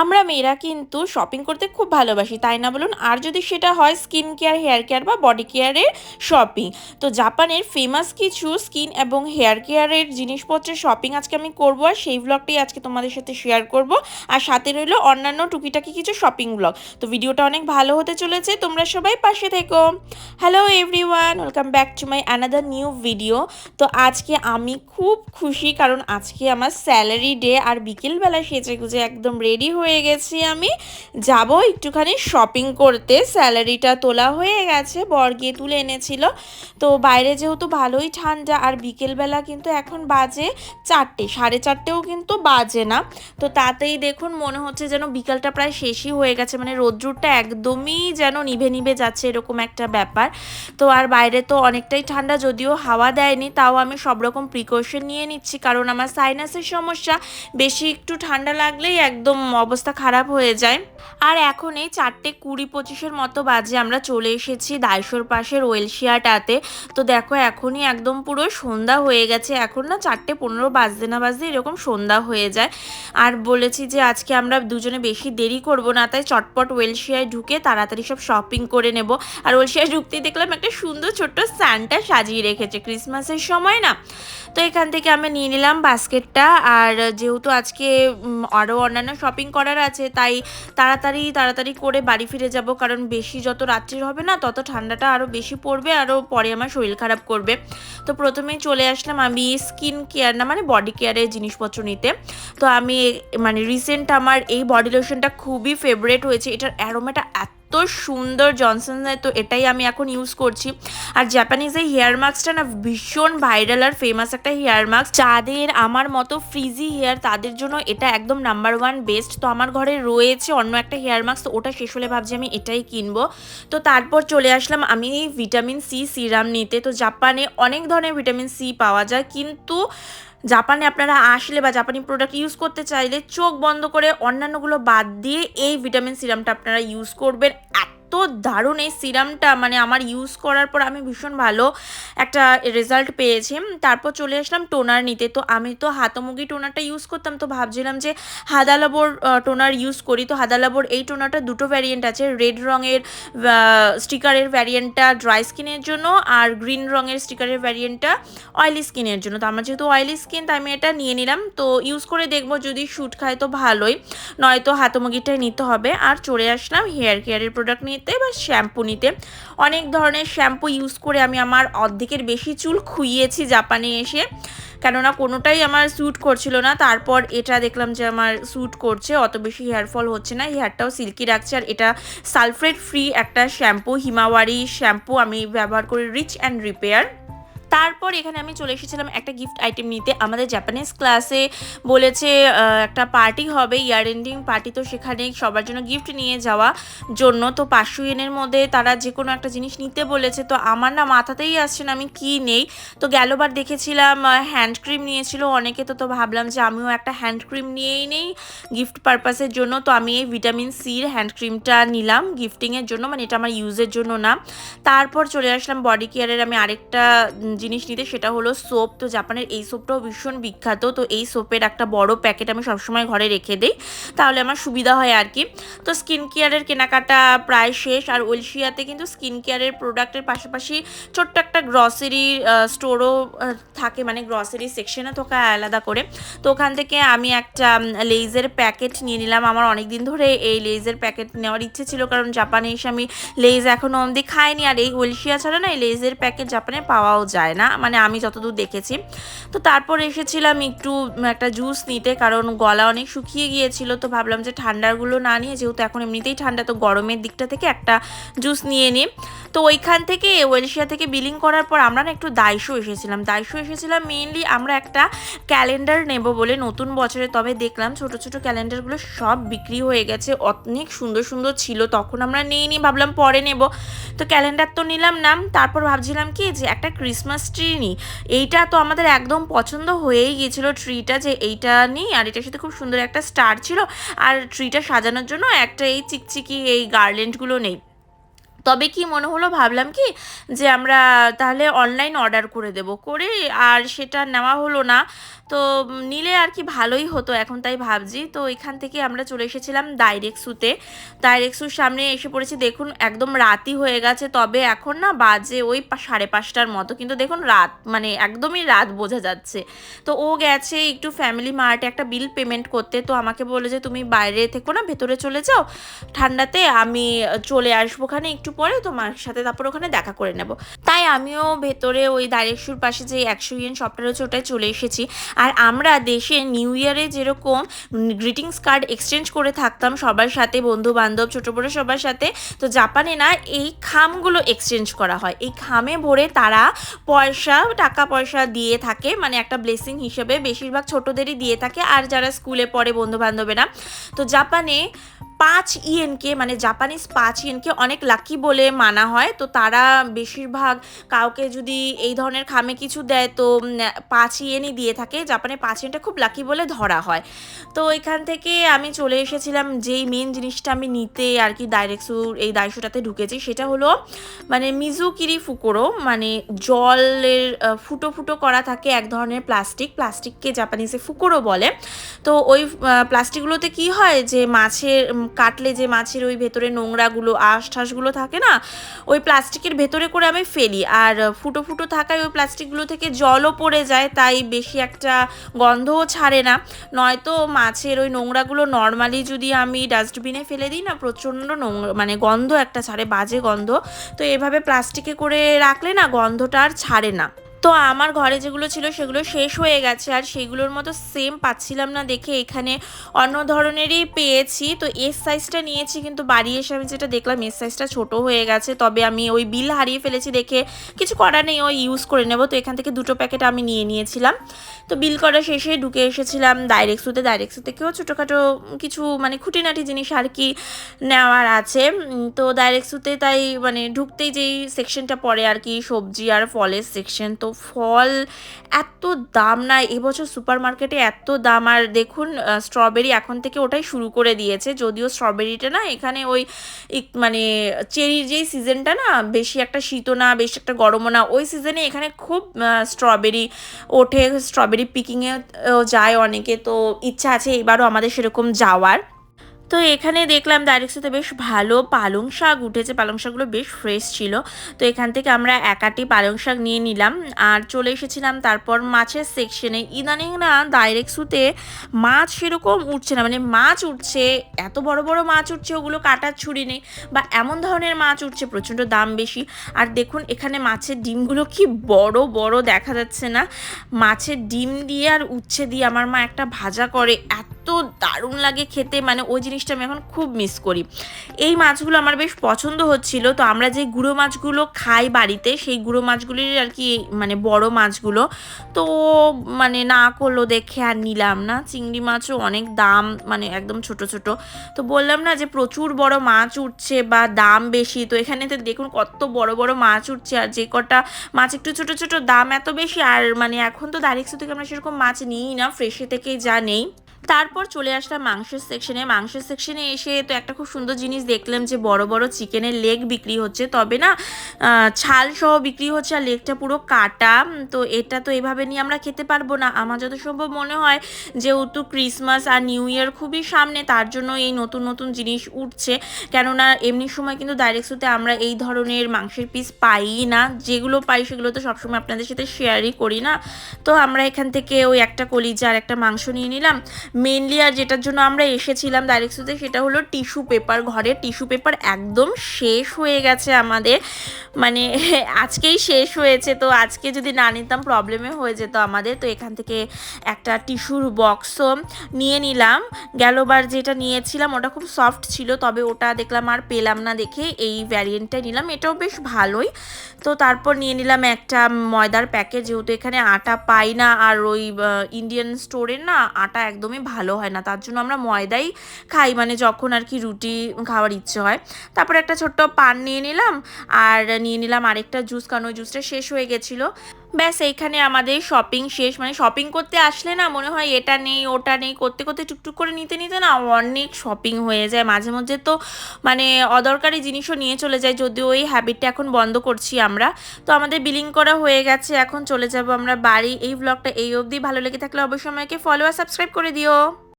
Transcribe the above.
আমরা মেয়েরা কিন্তু শপিং করতে খুব ভালোবাসি, তাই না বলুন? আর যদি সেটা হয় স্কিন কেয়ার হেয়ার কেয়ার বা বডি কেয়ারের শপিং তো জাপানের ফেমাস কিছু স্কিন এবং হেয়ার কেয়ারের জিনিসপত্রের শপিং আজকে আমি করব আর সেই ব্লগটাই আজকে তোমাদের সাথে শেয়ার করব। আর সাথে রইল অন্যান্য টুকিটাকি কিছু শপিং ব্লগ তো ভিডিওটা অনেক ভালো হতে চলেছে, তোমরা সবাই পাশে থেকো। Hello everyone welcome back to my another new video তো আজকে আমি খুব খুশি কারণ আজকে আমার স্যালারি ডে আর বিকেলবেলা সেজে গুজে একদম রেডি হয়ে গেছি আমি। যাব একটুখানি শপিং করতে। স্যালারিটা তোলা হয়ে গেছে, বর গিয়ে তুলে এনেছিল। তো বাইরে যেহেতু ভালোই ঠান্ডা, আর বিকেলবেলা কিন্তু এখন বাজে চারটে, সাড়ে চারটেও কিন্তু বাজে না। তো তাতেই দেখুন মনে হচ্ছে যেন বিকালটা প্রায় শেষই হয়ে গেছে। মানে রোদ্রুরটা একদমই যেন নিভে নিভে যাচ্ছে এরকম একটা ব্যাপার। তো আর বাইরে তো অনেকটাই ঠান্ডা, যদিও হাওয়া দেয়নি, তাও আমি সব রকম প্রিকশন নিয়ে নিচ্ছি। কারণ আমার সাইনাসের সমস্যা, বেশি একটু ঠান্ডা লাগলেই একদম অবস্থা খারাপ হয়ে যায়। আর এখন এই চারটে কুড়ি পঁচিশের মতো বাজে আমরা চলে এসেছি দাইশোর পাশের ওয়েলশিয়াটাতে। তো দেখো এখনই একদম পুরো সন্ধ্যা হয়ে গেছে। এখন না চারটে পনেরো বাজতে না বাজতে এরকম সন্ধ্যা হয়ে যায়। আর বলেছি যে আজকে আমরা দুজনে বেশি দেরি করব না, তাই চটপট ওয়েলশিয়ায় ঢুকে তাড়াতাড়ি সব শপিং করে নেব। আর ওয়েলশিয়ায় ঢুকতেই দেখলাম একটা সুন্দর ছোট্ট স্যান্টা সাজিয়ে রেখেছে ক্রিসমাসের সময় না। তো এখান থেকে আমি নিয়ে নিলাম বাস্কেটটা। আর যেহেতু আজকে আরও অন্যান্য শপিং করার আছে, তাই তাড়াতাড়ি তাড়াতাড়ি করে বাড়ি ফিরে যাব, কারণ বেশি যত রাত্রির হবে না, তত ঠান্ডাটা আরও বেশি পড়বে আরও পরে আমার শরীর খারাপ করবে। তো প্রথমেই চলে আসলাম আমি স্কিন কেয়ার না মানে বডি কেয়ারের জিনিসপত্র নিতে। তো আমি মানে রিসেন্ট আমার এই বডি লোশনটা খুবই ফেভারেট হয়েছে, এটার অ্যারোমাটা এত সুন্দর জনসনের তো এটাই আমি এখন ইউজ করছি। আর জাপানিজ এই হেয়ার মাস্কটা না ভীষণ ভাইরাল আর ফেমাস একটা হেয়ার মাস্ক যাদের আমার মতো ফ্রিজি হেয়ার তাদের জন্য এটা একদম নাম্বার ওয়ান বেস্ট তো আমার ঘরে রয়েছে অন্য একটা হেয়ার মাস্ক তো ওটা শেষ হলে ভাবছি আমি এটাই কিনবো। তো তারপর চলে আসলাম আমি ভিটামিন সি সিরাম নিতে। তো জাপানে অনেক ধরনের ভিটামিন সি পাওয়া যায়, কিন্তু জাপানে আপনারা আসলে বা জাপানি প্রোডাক্ট ইউজ করতে চাইলে চোখ বন্ধ করে অন্যান্যগুলো বাদ দিয়ে এই ভিটামিন সিরামটা আপনারা ইউজ করবেন দারুণ এই সিরামটা মানে আমার ইউজ করার পর আমি ভীষণ ভালো একটা রেজাল্ট পেয়েছি। তারপর চলে আসলাম টোনার নিতে। তো আমি তো হাতমুগি টোনারটা ইউজ করতাম, তো ভাবছিলাম যে হাদালাবোর টোনার ইউজ করি। তো হাদালাবোর এই টোনারটা দুটো ভ্যারিয়েন্ট আছে রেড রঙের স্টিকারের ভ্যারিয়েন্টটা ড্রাই স্কিনের জন্য আর গ্রিন রঙের স্টিকারের ভ্যারিয়েন্টটা অয়েলি স্কিনের জন্য। তো আমার যেহেতু অয়েলি স্কিন তাই আমি এটা নিয়ে নিলাম। তো ইউজ করে দেখব যদি শ্যুট খায় তো ভালোই, নয়তো হাতমুগিটাই নিতে হবে। আর চলে আসলাম হেয়ার কেয়ারের প্রোডাক্ট নিতে বা শ্যাম্পু নিতে। অনেক ধরনের শ্যাম্পু ইউজ করে আমি আমার অর্ধেকের বেশি চুল খুইয়েছি জাপানে এসে। কেননা কোনোটাই আমার স্যুট করছিল না। তারপর এটা দেখলাম যে আমার স্যুট করছে, অত বেশি হেয়ার ফল হচ্ছে না। হেয়ারটাও সিল্কি রাখছে আর এটা সালফ্রেট ফ্রি একটা শ্যাম্পু হিমাওয়ারি শ্যাম্পু আমি ব্যবহার করি রিচ অ্যান্ড রিপেয়ার তারপর এখানে আমি চলে এসেছিলাম একটা গিফট আইটেম নিতে। আমাদের জাপানিজ ক্লাসে বলেছে একটা পার্টি হবে ইয়ার এন্ডিং পার্টি তো সেখানে সবার জন্য গিফট নিয়ে যাওয়া জন্য। তো পাঁচশো ইয়েনের মধ্যে তারা যে কোনো একটা জিনিস নিতে বলেছে। তো আমার না মাথাতেই আসছে না আমি কি নেই। তো গেলবার দেখেছিলাম হ্যান্ড ক্রিম নিয়েছিল অনেকে। তো তো ভাবলাম যে আমিও একটা হ্যান্ড ক্রিম নিয়েই নেই গিফট পারপাসের জন্য। তো আমি এই ভিটামিন সির হ্যান্ড ক্রিমটা নিলাম গিফটিংয়ের জন্য। মানে এটা আমার ইউজের জন্য না। তারপর চলে আসলাম বডি কেয়ারের আমি আরেকটা জিনিস নিতে, সেটা হলো সোপ তো জাপানের এই সোপটাও ভীষণ বিখ্যাত। তো এই সোপের একটা বড় প্যাকেট আমি সবসময় ঘরে রেখে দিই। তাহলে আমার সুবিধা হয় আর কি। তো স্কিন কেয়ারের কেনাকাটা প্রায় শেষ। আর ওলশিয়াতে কিন্তু স্কিন কেয়ারের প্রোডাক্টের পাশাপাশি ছোট্ট একটা গ্রসারি স্টোরও থাকে। মানে গ্রসারি সেকশনে থাকা আলাদা করে। তো ওখান থেকে আমি একটা লেজের প্যাকেট নিয়ে নিলাম। আমার অনেক দিন ধরে এই লেজের প্যাকেট নেওয়ার ইচ্ছে ছিল। কারণ জাপানে এসে আমি লেজ এখনও অবধি খাইনি। আর এই ওলশিয়া ছাড়া না, এই লেজের প্যাকেট জাপানে পাওয়াও যায় না মানে আমি যতদূর দেখেছি। তো তারপর এসেছিলাম একটু একটা জুস নিতে, কারণ গলা অনেক শুকিয়ে গিয়েছিল, তো ভাবলাম যে ঠান্ডারগুলো না নিয়ে, যেহেতু এখন এমনিতেই ঠান্ডা, তো গরমের দিকটা থেকে একটা জুস নিয়ে নিই। তো ওইখান থেকে, ওয়েলশিয়া থেকে বিলিং করার পর আমরা না একটু দায়শো এসেছিলাম। দায়শো এসেছিলাম মেইনলি আমরা একটা ক্যালেন্ডার নেব বলে নতুন বছরে, তবে দেখলাম ছোট ছোট ক্যালেন্ডারগুলো সব বিক্রি হয়ে গেছে, অনেক সুন্দর সুন্দর ছিল, তখন আমরা নিই ভাবলাম পরে নেব। তো ক্যালেন্ডার তো নিলাম না, তারপর ভাবছিলাম কি যে একটা ক্রিসমাস ট্রি নিই এইটা তো আমাদের একদম পছন্দ হয়েই গিয়েছিল ট্রিটা যে এইটা নিই, আর এটার সাথে খুব সুন্দর একটা স্টার ছিল। আর ট্রিটা সাজানোর জন্য একটা এই চিকচিকি এই গার্লেন্টগুলো নেই। তবে কি মনে হলো ভাবলাম কি যে আমরা তাহলে অনলাইন অর্ডার করে দেব। করে আর সেটা নেওয়া হলো না। তো নিলে আর কি ভালোই হতো, এখন তাই ভাবছি। তো এখান থেকে আমরা চলে এসেছিলাম ডাইরেক্সুতে ডাইরেক্সুর সামনে এসে পড়েছি, দেখুন একদম রাতই হয়ে গেছে, তবে এখন না বাজে ওই সাড়ে পাঁচটার মতো, কিন্তু দেখুন রাত মানে একদমই রাত বোঝা যাচ্ছে। তো ও গেছে একটু ফ্যামিলি মার্টে একটা বিল পেমেন্ট করতে, তো আমাকে বলে যে, তুমি বাইরে থেকো না, ভেতরে চলে যাও, ঠান্ডাতে আমি চলে আসব ওখানে একটু পরে তোমার সাথে তারপর ওখানে দেখা করে নেব। তাই আমিও ভেতরে ওই ডাইরেকশুর পাশে যে একশো ইয়েন শপটা রয়েছে ওটায় চলে এসেছি। আর আমরা দেশে নিউ ইয়ারে যেরকম গ্রিটিংস কার্ড এক্সচেঞ্জ করে থাকতাম সবার সাথে বন্ধু বান্ধব ছোটো বড়ো সবার সাথে, তো জাপানে না এই খামগুলো এক্সচেঞ্জ করা হয়। এই খামে ভরে তারা পয়সা, টাকা পয়সা দিয়ে থাকে মানে একটা ব্লেসিং হিসেবে বেশিরভাগ ছোটোদেরই দিয়ে থাকে, আর যারা স্কুলে পড়ে বন্ধু বান্ধবেরা তো জাপানে পাঁচ ইয়েনকে মানে জাপানিজ পাঁচ ইয়েনকে অনেক লাকি বলে মানা হয়। তো তারা বেশিরভাগ কাউকে যদি এই ধরনের খামে কিছু দেয়, তো পাঁচ ইয়েনই দিয়ে থাকে। জাপানে পাঁচ ইয়েনটা খুব লাকি বলে ধরা হয়। তো এখান থেকে আমি চলে এসেছিলাম, যেই মেন জিনিসটা আমি নিতে আর কি ডাইরেক্সুর এই দায়শোটাতে ঢুকেছি, সেটা হলো মানে মিজুকিরি ফুকোরো মানে জলের ফুটো ফুটো করা থাকে এক ধরনের প্লাস্টিক প্লাস্টিককে জাপানিজে ফুকোরো বলে। তো ওই প্লাস্টিকগুলোতে কি হয় যে মাছের কাটলে যে মাছের ওই ভেতরে নোংরাগুলো আঁশ ঠাসগুলো থাকে না, ওই প্লাস্টিকের ভেতরে করে আমি ফেলি। আর ফুটো ফুটো থাকায় ওই প্লাস্টিকগুলো থেকে জলও পড়ে যায়, তাই বেশি একটা গন্ধও ছাড়ে না। নয়তো মাছের ওই নোংরাগুলো নর্মালি যদি আমি ডাস্টবিনে ফেলে দিই না, প্রচণ্ড নোংরা মানে গন্ধ একটা ছাড়ে, বাজে গন্ধ। তো এভাবে প্লাস্টিকে করে রাখলে না গন্ধটা আর ছাড়ে না। তো আমার ঘরে যেগুলো ছিল সেগুলো শেষ হয়ে গেছে আর সেগুলোর মতো সেম পাচ্ছিলাম না দেখে এখানে অন্য ধরনেরই পেয়েছি। তো এস সাইজটা নিয়েছি কিন্তু বাড়ি এসে আমি যেটা দেখলাম এস সাইজটা ছোট হয়ে গেছে। তবে আমি ওই বিল হারিয়ে ফেলেছি দেখে কিছু করার নেই, ওই ইউজ করে নেব। তো এখান থেকে দুটো প্যাকেট আমি নিয়ে নিয়েছিলাম। তো বিল করা শেষে ঢুকে এসেছিলাম ডাইরেক্সুতে ডাইরেক্সু থেকেও ছোটোখাটো কিছু মানে খুঁটিনাটি জিনিস আর কি নেওয়ার আছে। তো ডাইরেক্সুতে তাই মানে ঢুকতেই যেই সেকশনটা পড়ে আর কি, সবজি আর ফলের সেকশন তো ফল এত দাম না, এবছর সুপার মার্কেটে এত দাম। আর দেখুন স্ট্রবেরি এখন থেকে ওটাই শুরু করে দিয়েছে। যদিও স্ট্রবেরিটা না, এখানে ওই মানে চেরির যেই সিজনটা না, বেশি একটা শীতও না, বেশি একটা গরমও না, ওই সিজনে এখানে খুব স্ট্রবেরি ওঠে স্ট্রবেরি পিকিংয়ে যায় অনেকে। তো ইচ্ছা আছে এবারও আমাদের সেরকম যাওয়ার। তো এখানে দেখলাম ডাইরেক্টসিতে বেশ ভালো পালং শাক উঠেছে। পালং শাকগুলো বেশ ফ্রেশ ছিল। তো এখান থেকে আমরা একাটি পালং শাক নিয়ে নিলাম। আর চলে এসেছিলাম তারপর মাছের সেকশনে ইদানিং না ডাইরেক্টসুতে মাছ সেরকম উঠছে না। মানে মাছ উঠছে, এত বড় বড় মাছ উঠছে, ওগুলো কাটার ছুরি নেই বা এমন ধরনের মাছ উঠছে, প্রচণ্ড দাম বেশি। আর দেখুন, এখানে মাছের ডিমগুলো কি বড় বড় দেখা যাচ্ছে না। মাছের ডিম দিয়ে আর উচ্ছে দিয়ে আমার মা একটা ভাজা করে, এত দারুণ লাগে খেতে মানে ওই জিনিসটা আমি এখন খুব মিস করি। এই মাছগুলো আমার বেশ পছন্দ হচ্ছিল, তো আমরা যে গুঁড়ো মাছগুলো খাই বাড়িতে, সেই গুঁড়ো মাছগুলির আর কি মানে বড় মাছগুলো, তো মানে না করল দেখে আর নিলাম না। চিংড়ি মাছও অনেক দাম মানে একদম ছোট ছোট। তো বললাম না যে প্রচুর বড় মাছ উঠছে বা দাম বেশি, তো এখানে তো দেখুন কত বড় বড় মাছ উঠছে, আর যে কটা মাছ একটু ছোট ছোট, দাম এত বেশি, আর মানে এখন তো দারিক্সু থেকে আমরা সেরকম মাছ নিই না, ফ্রেশে থেকেই যা নেই। তারপর চলে আসলাম মাংসের সেকশনে মাংসের সেকশনে এসে তো একটা খুব সুন্দর জিনিস দেখলাম যে বড় বড় চিকেনের লেগ বিক্রি হচ্ছে। তবে না ছাল সহ বিক্রি হচ্ছে আর লেগটা পুরো কাটা। তো এটা তো এভাবে নিয়ে আমরা খেতে পারব না। আমার যত সম্ভব মনে হয় যেহেতু ক্রিসমাস আর নিউ ইয়ার খুবই সামনে, তার জন্য এই নতুন নতুন জিনিস উঠছে। কেননা এমনি সময় কিন্তু ডাইরেক্টসুতে আমরা এই ধরনের মাংসের পিস পাই না। যেগুলো পাই সেগুলো তো সবসময় আপনাদের সাথে শেয়ারই করি না। তো আমরা এখান থেকে ওই একটা কলিজা আর একটা মাংস নিয়ে নিলাম। মেনলি আর যেটার জন্য আমরা এসেছিলাম ডাইরেক্টসুতে সেটা হলো টিস্যু পেপার ঘরে। টিস্যু পেপার একদম শেষ হয়ে গেছে আমাদের। মানে আজকেই শেষ হয়েছে। তো আজকে যদি না নিতাম প্রবলেমে হয়ে যেত আমাদের। তো এখান থেকে একটা টিস্যুর বক্সও নিয়ে নিলাম। গেলবার যেটা নিয়েছিলাম ওটা খুব সফট ছিল, তবে ওটা দেখলাম আর পেলাম না দেখে এই ভ্যারিয়েন্টটাই নিলাম। এটাও বেশ ভালোই। তো তারপর নিয়ে নিলাম একটা ময়দার প্যাকেট, যেহেতু এখানে আটা পাই না। আর ওই ইন্ডিয়ান স্টোরের না আটা একদমই ভালো হয় না। তার জন্য আমরা ময়দাই খাই। মানে যখন আর কি রুটি খাওয়ার ইচ্ছে হয়। তারপর একটা ছোট্ট পান নিয়ে নিলাম। আর নিয়ে নিলাম আরেকটা জুস, কারণ ওই জুসটা শেষ হয়ে গেছিল। ব্যাস, এইখানে আমাদের শপিং শেষ। মানে শপিং করতে আসলে না মনে হয় এটা নেই, ওটা নেই, করতে করতে টুকটুক করে নিতে নিতে না অনেক শপিং হয়ে যায়। মাঝে মধ্যে তো মানে অদরকারি জিনিসও নিয়ে চলে যায়, যদিও এই হ্যাবিটটা এখন বন্ধ করছি আমরা। তো আমাদের বিলিং করা হয়ে গেছে, এখন চলে যাব আমরা বাড়ি। এই ব্লগটা এই অবধি। ভালো লেগে থাকলে অবশ্যই আমাকে ফলো আর সাবস্ক্রাইব করে দিও।